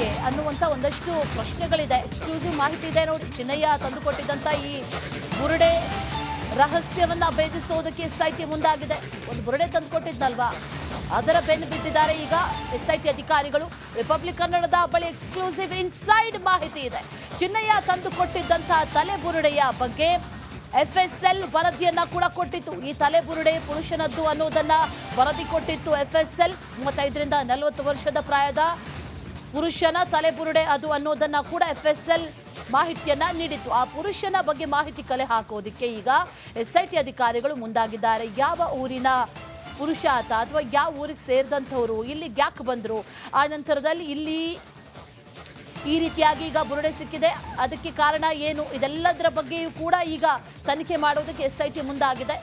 ಯಾಕೆ ಅನ್ನುವಂತ ಒಂದಷ್ಟು ಪ್ರಶ್ನೆಗಳಿದೆ. ಎಕ್ಸ್ಕ್ಲೂಸಿವ್ ಮಾಹಿತಿ ಇದೆ ನೋಡಿ. ಚಿನ್ನಯ್ಯ ತಂದುಕೊಟ್ಟಿದ್ದಂತ ಈ ಬುರುಡೆ ರಹಸ್ಯವನ್ನ ಭೇದಿಸೋದಕ್ಕೆ ಟಿ ಮುಂದಾಗಿದೆ. ಒಂದು ಬುರುಡೆ ತಂದುಕೊಟ್ಟಿದ್ದಲ್ವಾ? ಅದರ ಬೆನ್ನು ಬಿದ್ದಿದ್ದಾರೆ ಈಗ ಎಸ್ಐಟಿ ಅಧಿಕಾರಿಗಳು. ರಿಪಬ್ಲಿಕ್ ಕನ್ನಡದ ಬಳಿ ಎಕ್ಸ್ಕ್ಲೂಸಿವ್ ಇನ್ಸೈಡ್ ಮಾಹಿತಿ ಇದೆ. ಚಿನ್ನಯ್ಯ ತಂದುಕೊಟ್ಟಿದ್ದಂತಹ ತಲೆ ಬುರುಡೆಯ ಬಗ್ಗೆ ಎಫ್ಎಸ್ಎಲ್ ವರದಿಯನ್ನ ಕೂಡ ಕೊಟ್ಟಿತ್ತು. ಈ ತಲೆ ಬುರುಡೆ ಪುರುಷನದ್ದು ಅನ್ನೋದನ್ನ ವರದಿ ಕೊಟ್ಟಿತ್ತು ಎಫ್ಎಸ್ಎಲ್ ಮೂವತ್ತೈದರಿಂದ ನಲವತ್ತು ವರ್ಷದ ಪ್ರಾಯದ ಪುರುಷನ ತಲೆಬುರುಡೆ ಅದು ಅನ್ನೋದನ್ನ ಕೂಡ ಎಫ್ ಎಸ್ ಎಲ್ ಮಾಹಿತಿಯನ್ನ ನೀಡಿತ್ತು. ಆ ಪುರುಷನ ಬಗ್ಗೆ ಮಾಹಿತಿ ಕಲೆ ಹಾಕೋದಿಕ್ಕೆ ಈಗ ಎಸ್ ಐ ಟಿ ಅಧಿಕಾರಿಗಳು ಮುಂದಾಗಿದ್ದಾರೆ. ಯಾವ ಊರಿನ ಪುರುಷ ಆತ ಅಥವಾ ಯಾವ ಊರಿಗೆ ಸೇರಿದಂಥವ್ರು, ಇಲ್ಲಿ ಗ್ಯಾಕ್ ಬಂದ್ರು? ಆ ನಂತರದಲ್ಲಿ ಇಲ್ಲಿ ಈ ರೀತಿಯಾಗಿ ಈಗ ಬುರುಡೆ ಸಿಕ್ಕಿದೆ. ಅದಕ್ಕೆ ಕಾರಣ ಏನು? ಇದೆಲ್ಲದರ ಬಗ್ಗೆಯೂ ಕೂಡ ಈಗ ತನಿಖೆ ಮಾಡೋದಕ್ಕೆ ಟಿ ಮುಂದಾಗಿದೆ.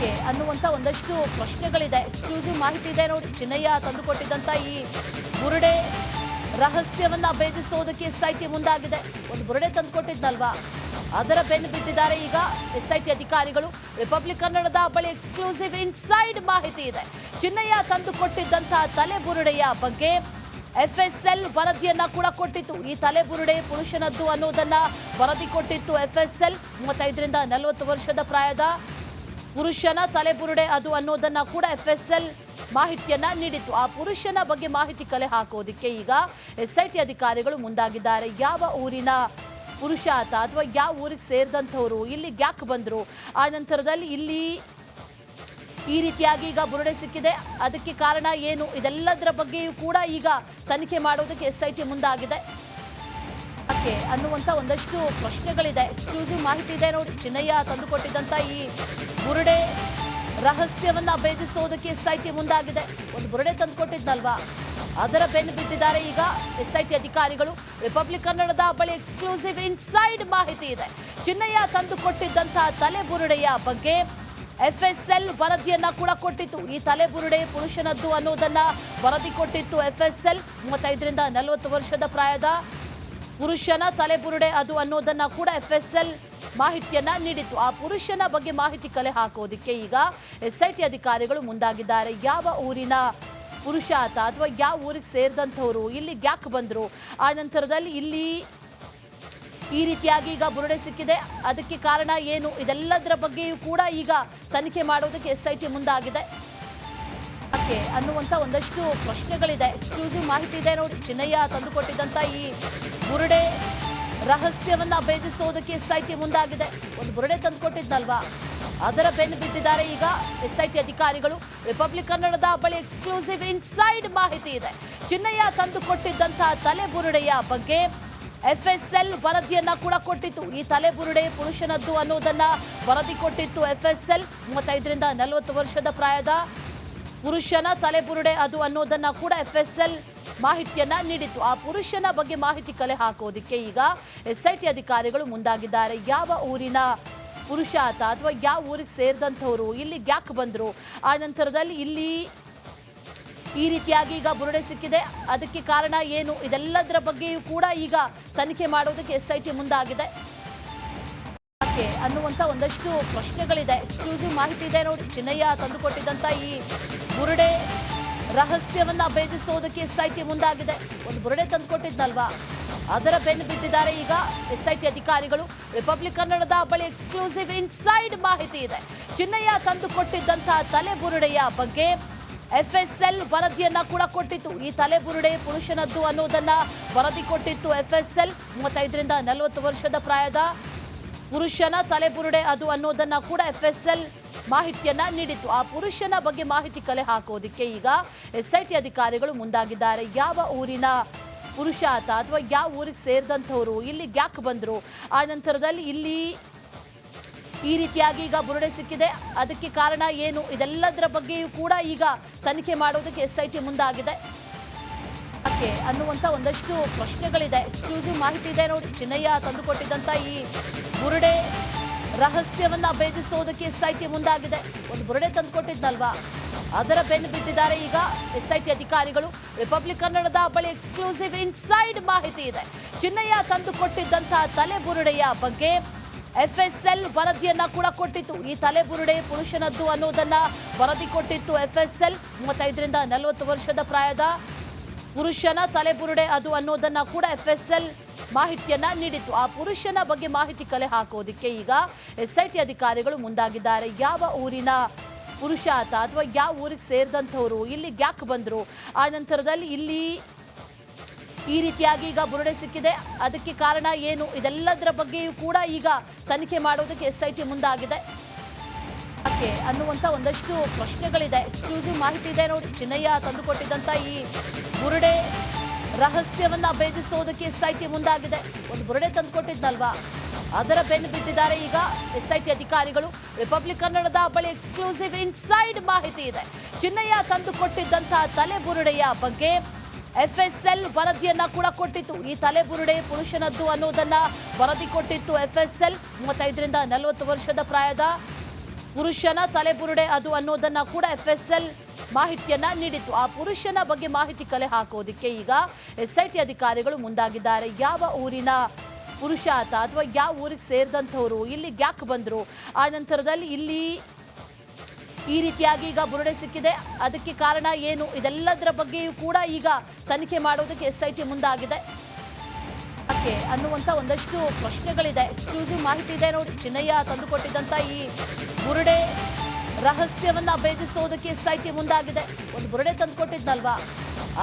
ಯಾಕೆ ಅನ್ನುವಂತ ಒಂದಷ್ಟು ಪ್ರಶ್ನೆಗಳಿದೆ. ಎಕ್ಸ್ಕ್ಲೂಸಿವ್ ಮಾಹಿತಿ ಇದೆ ನೋಡಿ ಚಿನ್ನಯ್ಯ ತಂದುಕೊಟ್ಟಿದ್ದಂತ ಈ ಬುರುಡೆ ರಹಸ್ಯವನ್ನ ಭೇದಿಸೋದಕ್ಕೆ ಟಿ ಮುಂದಾಗಿದೆ. ಒಂದು ಬುರುಡೆ ತಂದುಕೊಟ್ಟಿದ್ನಲ್ವಾ? ಅದರ ಬೆನ್ನು ಬಿದ್ದಿದ್ದಾರೆ ಈಗ ಎಸ್ಐಟಿ ಅಧಿಕಾರಿಗಳು. ರಿಪಬ್ಲಿಕ್ ಕನ್ನಡದ ಬಳಿ ಎಕ್ಸ್ಕ್ಲೂಸಿವ್ ಇನ್ಸೈಡ್ ಮಾಹಿತಿ ಇದೆ. ಚಿನ್ನಯ್ಯ ತಂದುಕೊಟ್ಟಿದ್ದಂತಹ ತಲೆ ಬುರುಡೆಯ ಬಗ್ಗೆ ಎಫ್ಎಸ್ಎಲ್ ವರದಿಯನ್ನ ಕೂಡ ಕೊಟ್ಟಿತ್ತು. ಈ ತಲೆ ಬುರುಡೆ ಪುರುಷನದ್ದು ಅನ್ನೋದನ್ನ ವರದಿ ಕೊಟ್ಟಿತ್ತು ಎಫ್ಎಸ್ಎಲ್ ಮೂವತ್ತೈದರಿಂದ ನಲವತ್ತು ವರ್ಷದ ಪ್ರಾಯದ ಪುರುಷನ ತಲೆಬುರುಡೆ ಅದು ಅನ್ನೋದನ್ನ ಕೂಡ ಎಫ್ಎಸ್ಎಲ್ ಮಾಹಿತಿಯನ್ನ ನೀಡಿತ್ತು. ಆ ಪುರುಷನ ಬಗ್ಗೆ ಮಾಹಿತಿ ಕಲೆ ಹಾಕೋದಿಕ್ಕೆ ಈಗ ಎಸ್ಐಟಿ ಅಧಿಕಾರಿಗಳು ಮುಂದಾಗಿದ್ದಾರೆ. ಯಾವ ಊರಿನ ಪುರುಷ ಆತ ಅಥವಾ ಯಾವ ಊರಿಗೆ ಸೇರಿದಂಥವರು, ಇಲ್ಲಿ ಯಾಕೆ ಬಂದ್ರು, ಆ ನಂತರದಲ್ಲಿ ಇಲ್ಲಿ ಈ ರೀತಿಯಾಗಿ ಈಗ ಬುರುಡೆ ಸಿಕ್ಕಿದೆ. ಅದಕ್ಕೆ ಕಾರಣ ಏನು? ಇದೆಲ್ಲದರ ಬಗ್ಗೆಯೂ ಕೂಡ ಈಗ ತನಿಖೆ ಮಾಡೋದಕ್ಕೆ ಎಸ್ಐಟಿ ಮುಂದಾಗಿದೆ. ಯಾಕೆ ಅನ್ನುವಂತ ಒಂದಷ್ಟು ಪ್ರಶ್ನೆಗಳಿದೆ. ಎಕ್ಸ್ಕ್ಲೂಸಿವ್ ಮಾಹಿತಿ ಇದೆ ನೋಡಿ. ಚಿನ್ನಯ್ಯ ತಂದುಕೊಟ್ಟಿದ್ದಂತ ಈ ಬುರುಡೆ ರಹಸ್ಯವನ್ನ ಭೇದಿಸೋದಕ್ಕೆ ಟಿ ಮುಂದಾಗಿದೆ. ಒಂದು ಬುರುಡೆ ತಂದುಕೊಟ್ಟಿದ್ನಲ್ವಾ? ಅದರ ಬೆನ್ನು ಬಿದ್ದಿದ್ದಾರೆ ಈಗ ಎಸ್ಐಟಿ ಅಧಿಕಾರಿಗಳು. ರಿಪಬ್ಲಿಕ್ ಕನ್ನಡದ ಬಳಿ ಎಕ್ಸ್ಕ್ಲೂಸಿವ್ ಇನ್ಸೈಡ್ ಮಾಹಿತಿ ಇದೆ. ಚಿನ್ನಯ್ಯ ತಂದುಕೊಟ್ಟಿದ್ದಂತ ತಲೆ ಬುರುಡೆಯ ಬಗ್ಗೆ ಎಫ್ಎಸ್ಎಲ್ ವರದಿಯನ್ನ ಕೂಡ ಕೊಟ್ಟಿತ್ತು. ಈ ತಲೆ ಬುರುಡೆ ಪುರುಷನದ್ದು ಅನ್ನೋದನ್ನ ವರದಿ ಕೊಟ್ಟಿತ್ತು ಎಫ್ಎಸ್ಎಲ್ ಮೂವತ್ತೈದರಿಂದ ನಲವತ್ತು ವರ್ಷದ ಪ್ರಾಯದ ಪುರುಷನ ತಲೆಬುರುಡೆ ಅದು ಅನ್ನೋದನ್ನ ಕೂಡ ಎಫ್ ಎಸ್ ಎಲ್ ಮಾಹಿತಿಯನ್ನ ನೀಡಿತ್ತು. ಆ ಪುರುಷನ ಬಗ್ಗೆ ಮಾಹಿತಿ ಕಲೆ ಹಾಕೋದಿಕ್ಕೆ ಈಗ ಎಸ್ ಐ ಟಿ ಅಧಿಕಾರಿಗಳು ಮುಂದಾಗಿದ್ದಾರೆ. ಯಾವ ಊರಿನ ಪುರುಷ ಆತ ಅಥವಾ ಯಾವ ಊರಿಗೆ ಸೇರಿದಂಥವ್ರು ಇಲ್ಲಿ ಯಾಕೆ ಬಂದ್ರು? ಆ ನಂತರದಲ್ಲಿ ಇಲ್ಲಿ ಈ ರೀತಿಯಾಗಿ ಈಗ ಬುರುಡೆ ಸಿಕ್ಕಿದೆ. ಅದಕ್ಕೆ ಕಾರಣ ಏನು? ಇದೆಲ್ಲದರ ಬಗ್ಗೆಯೂ ಕೂಡ ಈಗ ತನಿಖೆ ಮಾಡೋದಕ್ಕೆ ಎಸ್ಐಟಿ ಮುಂದಾಗಿದೆ. ಯಾಕೆ ಅನ್ನುವಂತ ಒಂದಷ್ಟು ಪ್ರಶ್ನೆಗಳಿದೆ. ಎಕ್ಸ್ಕ್ಲೂಸಿವ್ ಮಾಹಿತಿ ಇದೆ ನೋಡಿ. ಚಿನ್ನಯ್ಯ ತಂದುಕೊಟ್ಟಿದ್ದಂತ ಈ ಬುರುಡೆ ರಹಸ್ಯವನ್ನ ಭೇದಿಸೋದಕ್ಕೆ ಟಿ ಮುಂದಾಗಿದೆ. ಒಂದು ಬುರುಡೆ ತಂದುಕೊಟ್ಟಿದ್ನಲ್ವಾ? ಅದರ ಬೆನ್ನು ಬಿದ್ದಿದ್ದಾರೆ ಈಗ ಎಸ್ಐಟಿ ಅಧಿಕಾರಿಗಳು. ರಿಪಬ್ಲಿಕ್ ಕನ್ನಡದ ಬಳಿ ಎಕ್ಸ್ಕ್ಲೂಸಿವ್ ಇನ್ಸೈಡ್ ಮಾಹಿತಿ ಇದೆ. ಚಿನ್ನಯ್ಯ ತಂದುಕೊಟ್ಟಿದ್ದಂತಹ ತಲೆ ಬುರುಡೆಯ ಬಗ್ಗೆ ಎಫ್ಎಸ್ಎಲ್ ವರದಿಯನ್ನ ಕೂಡ ಕೊಟ್ಟಿತ್ತು. ಈ ತಲೆ ಬುರುಡೆ ಪುರುಷನದ್ದು ಅನ್ನೋದನ್ನ ವರದಿ ಕೊಟ್ಟಿತ್ತು ಎಫ್ಎಸ್ಎಲ್ ಮೂವತ್ತೈದರಿಂದ ನಲವತ್ತು ವರ್ಷದ ಪ್ರಾಯದ ಪುರುಷನ ತಲೆಬುರುಡೆ ಅದು ಅನ್ನೋದನ್ನ ಕೂಡ ಎಫ್ ಎಸ್ ಎಲ್ ಮಾಹಿತಿಯನ್ನ ನೀಡಿತ್ತು. ಆ ಪುರುಷನ ಬಗ್ಗೆ ಮಾಹಿತಿ ಕಲೆ ಹಾಕೋದಕ್ಕೆ ಈಗ ಎಸ್ ಐ ಟಿ ಅಧಿಕಾರಿಗಳು ಮುಂದಾಗಿದ್ದಾರೆ. ಯಾವ ಊರಿನ ಪುರುಷ ಆತ ಅಥವಾ ಯಾವ ಊರಿಗೆ ಸೇರಿದಂಥವ್ರು, ಇಲ್ಲಿ ಯಾಕೆ ಬಂದ್ರು, ಆ ನಂತರದಲ್ಲಿ ಇಲ್ಲಿ ಈ ರೀತಿಯಾಗಿ ಈಗ ಬುರುಡೆ ಸಿಕ್ಕಿದೆ. ಅದಕ್ಕೆ ಕಾರಣ ಏನು? ಇದೆಲ್ಲದರ ಬಗ್ಗೆಯೂ ಕೂಡ ಈಗ ತನಿಖೆ ಮಾಡೋದಕ್ಕೆ ಎಸ್ ಐ ಟಿ ಮುಂದಾಗಿದೆ. ಯಾಕೆ ಅನ್ನುವಂತ ಒಂದಷ್ಟು ಪ್ರಶ್ನೆಗಳಿದೆ. ಎಕ್ಸ್ಕ್ಲೂಸಿವ್ ಮಾಹಿತಿ ಇದೆ ನೋಡಿ. ಚಿನ್ನಯ್ಯ ತಂದುಕೊಟ್ಟಿದ್ದಂಥ ಈ ಬುರುಡೆ ರಹಸ್ಯವನ್ನ ಭೇದಿಸೋದಕ್ಕೆ ಟಿ ಮುಂದಾಗಿದೆ. ಒಂದು ಬುರುಡೆ ತಂದುಕೊಟ್ಟಿದ್ನಲ್ವಾ? ಅದರ ಬೆನ್ನು ಬಿದ್ದಿದ್ದಾರೆ ಈಗ ಎಸ್ಐಟಿ ಅಧಿಕಾರಿಗಳು. ರಿಪಬ್ಲಿಕ್ ಕನ್ನಡದ ಬಳಿ ಎಕ್ಸ್ಕ್ಲೂಸಿವ್ ಇನ್ಸೈಡ್ ಮಾಹಿತಿ ಇದೆ. ಚಿನ್ನಯ್ಯ ತಂದುಕೊಟ್ಟಿದ್ದಂತಹ ತಲೆ ಬುರುಡೆಯ ಬಗ್ಗೆ ಎಫ್ಎಸ್ಎಲ್ ವರದಿಯನ್ನ ಕೂಡ ಕೊಟ್ಟಿತ್ತು. ಈ ತಲೆ ಬುರುಡೆ ಪುರುಷನದ್ದು ಅನ್ನೋದನ್ನ ವರದಿ ಕೊಟ್ಟಿತ್ತು ಎಫ್ಎಸ್ಎಲ್ ಮೂವತ್ತೈದರಿಂದ ನಲವತ್ತು ವರ್ಷದ ಪ್ರಾಯದ ಪುರುಷನ ತಲೆಬುರುಡೆ ಅದು ಅನ್ನೋದನ್ನ ಕೂಡ ಎಫ್ ಎಸ್ ಎಲ್ ಮಾಹಿತಿಯನ್ನ ನೀಡಿತ್ತು. ಆ ಪುರುಷನ ಬಗ್ಗೆ ಮಾಹಿತಿ ಕಲೆ ಹಾಕೋದಿಕ್ಕೆ ಈಗ ಎಸ್ಐಟಿ ಅಧಿಕಾರಿಗಳು ಮುಂದಾಗಿದ್ದಾರೆ. ಯಾವ ಊರಿನ ಪುರುಷ ಆತ ಅಥವಾ ಯಾವ ಊರಿಗೆ ಸೇರಿದಂಥವ್ರು, ಇಲ್ಲಿ ಯಾಕೆ ಬಂದ್ರು? ಆ ನಂತರದಲ್ಲಿ ಇಲ್ಲಿ ಈ ರೀತಿಯಾಗಿ ಈಗ ಬುರುಡೆ ಸಿಕ್ಕಿದೆ. ಅದಕ್ಕೆ ಕಾರಣ ಏನು? ಇದೆಲ್ಲದರ ಬಗ್ಗೆಯೂ ಕೂಡ ಈಗ ತನಿಖೆ ಮಾಡೋದಕ್ಕೆ ಎಸ್ಐಟಿ ಮುಂದಾಗಿದೆ. ಯಾಕೆ ಅನ್ನುವಂತ ಒಂದಷ್ಟು ಪ್ರಶ್ನೆಗಳಿದೆ. ಎಕ್ಸ್ಕ್ಲೂಸಿವ್ ಮಾಹಿತಿ ಇದೆ ನೋಡಿ ಚಿನ್ನಯ್ಯ ತಂದುಕೊಟ್ಟಿದ್ದಂತ ಈ ಬುರುಡೆ ರಹಸ್ಯವನ್ನ ಭೇದಿಸೋದಕ್ಕೆ ಟಿ ಮುಂದಾಗಿದೆ. ಒಂದು ಬುರುಡೆ ತಂದುಕೊಟ್ಟಿದ್ನಲ್ವಾ? ಅದರ ಬೆನ್ನು ಬಿದ್ದಿದ್ದಾರೆ ಈಗ ಎಸ್ಐಟಿ ಅಧಿಕಾರಿಗಳು. ರಿಪಬ್ಲಿಕ್ ಕನ್ನಡದ ಬಳಿ ಎಕ್ಸ್ಕ್ಲೂಸಿವ್ ಇನ್ಸೈಡ್ ಮಾಹಿತಿ ಇದೆ. ಚಿನ್ನಯ್ಯ ತಂದುಕೊಟ್ಟಿದ್ದಂತಹ ತಲೆ ಬುರುಡೆಯ ಬಗ್ಗೆ ಎಫ್ಎಸ್ಎಲ್ ವರದಿಯನ್ನ ಕೂಡ ಕೊಟ್ಟಿತ್ತು. ಈ ತಲೆ ಬುರುಡೆ ಪುರುಷನದ್ದು ಅನ್ನೋದನ್ನ ವರದಿ ಕೊಟ್ಟಿತ್ತು ಎಫ್ಎಸ್ಎಲ್ ಮೂವತ್ತೈದರಿಂದ ನಲವತ್ತು ವರ್ಷದ ಪ್ರಾಯದ ಪುರುಷನ ತಲೆಬುರುಡೆ ಅದು ಅನ್ನೋದನ್ನ ಕೂಡ ಎಫ್ ಎಸ್ ಎಲ್ ಮಾಹಿತಿಯನ್ನ ನೀಡಿತ್ತು. ಆ ಪುರುಷನ ಬಗ್ಗೆ ಮಾಹಿತಿ ಕಲೆ ಹಾಕೋದಿಕ್ಕೆ ಈಗ ಎಸ್ಐಟಿ ಅಧಿಕಾರಿಗಳು ಮುಂದಾಗಿದ್ದಾರೆ. ಯಾವ ಊರಿನ ಪುರುಷ ಆತ ಅಥವಾ ಯಾವ ಊರಿಗೆ ಸೇರಿದಂಥವರು, ಇಲ್ಲಿ ಯಾಕೆ ಬಂದ್ರು, ಆ ನಂತರದಲ್ಲಿ ಇಲ್ಲಿ ಈ ರೀತಿಯಾಗಿ ಈಗ ಬುರುಡೆ ಸಿಕ್ಕಿದೆ. ಅದಕ್ಕೆ ಕಾರಣ ಏನು? ಇದೆಲ್ಲದರ ಬಗ್ಗೆಯೂ ಕೂಡ ಈಗ ತನಿಖೆ ಮಾಡೋದಕ್ಕೆ ಎಸ್ ಐ ಟಿ ಮುಂದಾಗಿದೆ. ಅನ್ನುವಂಥ ಒಂದಷ್ಟು ಪ್ರಶ್ನೆಗಳಿದೆ. ಎಕ್ಸ್ಕ್ಲೂಸಿವ್ ಮಾಹಿತಿ ಇದೆ ನೋಡಿ ಚಿನ್ನಯ್ಯ ತಂದುಕೊಟ್ಟಿದ್ದಂಥ ಈ ಬುರುಡೆ ರಹಸ್ಯವನ್ನ ಭೇದಿಸೋದಕ್ಕೆ ಎಸ್ ಐ ಟಿ ಮುಂದಾಗಿದೆ. ಒಂದು ಬುರುಡೆ ತಂದುಕೊಟ್ಟಿದ್ನಲ್ವಾ? ಅದರ ಬೆನ್ನು ಬಿದ್ದಿದ್ದಾರೆ ಈಗ ಎಸ್ ಐ ಟಿ ಅಧಿಕಾರಿಗಳು. ರಿಪಬ್ಲಿಕ್ ಕನ್ನಡದ ಬಳಿ ಎಕ್ಸ್ಕ್ಲೂಸಿವ್ ಇನ್ಸೈಡ್ ಮಾಹಿತಿ ಇದೆ. ಚಿನ್ನಯ್ಯ ತಂದುಕೊಟ್ಟಿದ್ದಂತಹ ತಲೆ ಬುರುಡೆಯ ಬಗ್ಗೆ ಎಫ್ಎಸ್ಎಲ್ ವರದಿಯನ್ನ ಕೂಡ ಕೊಟ್ಟಿತ್ತು. ಈ ತಲೆ ಬುರುಡೆ ಪುರುಷನದ್ದು ಅನ್ನೋದನ್ನ ವರದಿ ಕೊಟ್ಟಿತ್ತು ಎಫ್ಎಸ್ಎಲ್ ಮೂವತ್ತೈದರಿಂದ ನಲವತ್ತು ವರ್ಷದ ಪ್ರಾಯದ ಪುರುಷನ ತಲೆಬುರುಡೆ ಅದು ಅನ್ನೋದನ್ನ ಕೂಡ ಎಫ್ಎಸ್ಎಲ್ ಮಾಹಿತಿಯನ್ನ ನೀಡಿತ್ತು. ಆ ಪುರುಷನ ಬಗ್ಗೆ ಮಾಹಿತಿ ಕಲೆ ಹಾಕೋದಿಕ್ಕೆ ಈಗ ಎಸ್ಐಟಿ ಅಧಿಕಾರಿಗಳು ಮುಂದಾಗಿದ್ದಾರೆ. ಯಾವ ಊರಿನ ಪುರುಷ ಆತ ಅಥವಾ ಯಾವ ಊರಿಗೆ ಸೇರಿದಂಥವರು, ಇಲ್ಲಿ ಯಾಕೆ ಬಂದರು, ಆ ನಂತರದಲ್ಲಿ ಇಲ್ಲಿ ಈ ರೀತಿಯಾಗಿ ಈಗ ಬುರುಡೆ ಸಿಕ್ಕಿದೆ. ಅದಕ್ಕೆ ಕಾರಣ ಏನು? ಇದೆಲ್ಲದರ ಬಗ್ಗೆಯೂ ಕೂಡ ಈಗ ತನಿಖೆ ಮಾಡೋದಕ್ಕೆ ಎಸ್ ಐ ಟಿ ಮುಂದಾಗಿದೆ. ಯಾಕೆ ಅನ್ನುವಂಥ ಒಂದಷ್ಟು ಪ್ರಶ್ನೆಗಳಿದೆ. ಎಕ್ಸ್ಕ್ಲೂಸಿವ್ ಮಾಹಿತಿ ಇದೆ ನೋಡಿ. ಚಿನ್ನಯ್ಯ ತಂದುಕೊಟ್ಟಿದ್ದಂಥ ಈ ಬುರುಡೆ ರಹಸ್ಯವನ್ನ ಭೇದಿಸೋದಕ್ಕೆ ಎಸ್ ಐ ಟಿ ಮುಂದಾಗಿದೆ. ಒಂದು ಬುರುಡೆ ತಂದುಕೊಟ್ಟಿದ್ನಲ್ವಾ?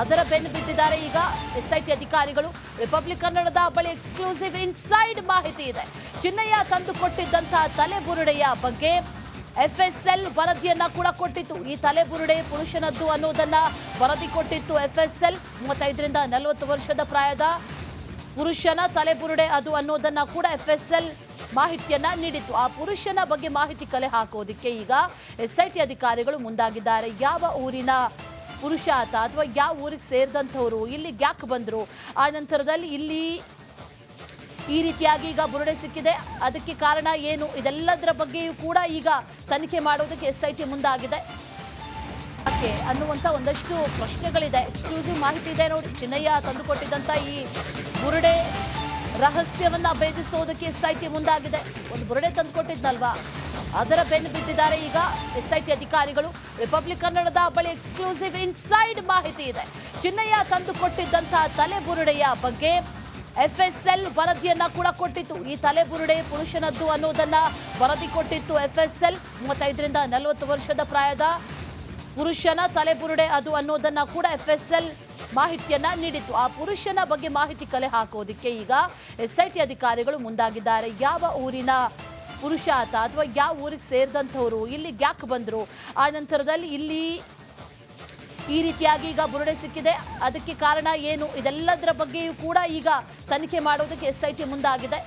ಅದರ ಬೆನ್ನು ಬಿದ್ದಿದ್ದಾರೆ ಈಗ ಎಸ್ ಐ ಟಿ ಅಧಿಕಾರಿಗಳು. ರಿಪಬ್ಲಿಕ್ ಕನ್ನಡದ ಬಳಿ ಎಕ್ಸ್ಕ್ಲೂಸಿವ್ ಇನ್ಸೈಡ್ ಮಾಹಿತಿ ಇದೆ. ಚಿನ್ನಯ್ಯ ತಂದುಕೊಟ್ಟಿದ್ದಂತಹ ತಲೆ ಬುರುಡೆಯ ಬಗ್ಗೆ ಎಫ್ಎಸ್ಎಲ್ ವರದಿಯನ್ನ ಕೂಡ ಕೊಟ್ಟಿತ್ತು. ಈ ತಲೆ ಬುರುಡೆ ಪುರುಷನದ್ದು ಅನ್ನೋದನ್ನ ವರದಿ ಕೊಟ್ಟಿತ್ತು ಎಫ್ಎಸ್ಎಲ್ ಮೂವತ್ತೈದರಿಂದ ನಲವತ್ತು ವರ್ಷದ ಪ್ರಾಯದ ಪುರುಷನ ತಲೆಬುರುಡೆ ಅದು ಅನ್ನೋದನ್ನ ಕೂಡ ಎಫ್ ಎಸ್ ಎಲ್ ಮಾಹಿತಿಯನ್ನ ನೀಡಿತ್ತು. ಆ ಪುರುಷನ ಬಗ್ಗೆ ಮಾಹಿತಿ ಕಲೆ ಹಾಕೋದಿಕ್ಕೆ ಈಗ ಎಸ್ ಐ ಟಿ ಅಧಿಕಾರಿಗಳು ಮುಂದಾಗಿದ್ದಾರೆ. ಯಾವ ಊರಿನ ಪುರುಷ ಆತ ಅಥವಾ ಯಾವ ಊರಿಗೆ ಸೇರಿದಂಥವರು ಇಲ್ಲಿ ಯಾಕೆ ಬಂದ್ರು? ಆ ನಂತರದಲ್ಲಿ ಇಲ್ಲಿ ಈ ರೀತಿಯಾಗಿ ಈಗ ಬುರುಡೆ ಸಿಕ್ಕಿದೆ. ಅದಕ್ಕೆ ಕಾರಣ ಏನು? ಇದೆಲ್ಲದರ ಬಗ್ಗೆಯೂ ಕೂಡ ಈಗ ತನಿಖೆ ಮಾಡೋದಕ್ಕೆ ಎಸ್ ಐ ಟಿ ಮುಂದಾಗಿದೆ. ಯಾಕೆ ಅನ್ನುವಂಥ ಒಂದಷ್ಟು ಪ್ರಶ್ನೆಗಳಿದೆ. ಎಕ್ಸ್ಕ್ಲೂಸಿವ್ ಮಾಹಿತಿ ಇದೆ ನೋಡಿ. ಚಿನ್ನಯ್ಯ ತಂದುಕೊಟ್ಟಿದ್ದಂಥ ಈ ಬುರುಡೆ ರಹಸ್ಯವನ್ನ ಭೇದಿಸೋದಕ್ಕೆ ಎಸ್ ಐ ಟಿ ಮುಂದಾಗಿದೆ. ಎಸ್ ಒಂದು ಬುರುಡೆ ತಂದುಕೊಟ್ಟಿದ್ನಲ್ವಾ? ಅದರ ಬೆನ್ನು ಬಿದ್ದಿದ್ದಾರೆ ಈಗ ಎಸ್ ಐ ಟಿ ಅಧಿಕಾರಿಗಳು. ರಿಪಬ್ಲಿಕ್ ಕನ್ನಡದ ಬಳಿ ಎಕ್ಸ್ಕ್ಲೂಸಿವ್ ಇನ್ಸೈಡ್ ಮಾಹಿತಿ ಇದೆ. ಚಿನ್ನಯ್ಯ ತಂದುಕೊಟ್ಟಿದ್ದಂತಹ ತಲೆ ಬುರುಡೆಯ ಬಗ್ಗೆ ಎಫ್ಎಸ್ಎಲ್ ವರದಿಯನ್ನ ಕೂಡ ಕೊಟ್ಟಿತ್ತು. ಈ ತಲೆ ಬುರುಡೆ ಪುರುಷನದ್ದು ಅನ್ನೋದನ್ನ ವರದಿ ಕೊಟ್ಟಿತ್ತು ಎಫ್ಎಸ್ಎಲ್ ಮೂವತ್ತೈದರಿಂದ ನಲವತ್ತು ವರ್ಷದ ಪ್ರಾಯದ ಪುರುಷನ ತಲೆಬುರುಡೆ ಅದು ಅನ್ನೋದನ್ನ ಕೂಡ ಎಫ್ ಎಸ್ ಎಲ್ ಮಾಹಿತಿಯನ್ನ ನೀಡಿತ್ತು. ಆ ಪುರುಷನ ಬಗ್ಗೆ ಮಾಹಿತಿ ಕಲೆ ಹಾಕೋದಿಕ್ಕೆ ಈಗ ಎಸ್ ಐ ಟಿ ಅಧಿಕಾರಿಗಳು ಮುಂದಾಗಿದ್ದಾರೆ. ಯಾವ ಊರಿನ ಪುರುಷ ಆತ ಅಥವಾ ಯಾವ ಊರಿಗೆ ಸೇರಿದಂಥವರು ಇಲ್ಲಿ ಯಾಕೆ ಬಂದ್ರು? ಆ ನಂತರದಲ್ಲಿ ಇಲ್ಲಿ ಈ ರೀತಿಯಾಗಿ ಈಗ ಬುರುಡೆ ಸಿಕ್ಕಿದೆ. ಅದಕ್ಕೆ ಕಾರಣ ಏನು? ಇದೆಲ್ಲದರ ಬಗ್ಗೆಯೂ ಕೂಡ ಈಗ ತನಿಖೆ ಮಾಡೋದಕ್ಕೆ ಎಸ್ ಐ ಟಿ ಮುಂದಾಗಿದೆ.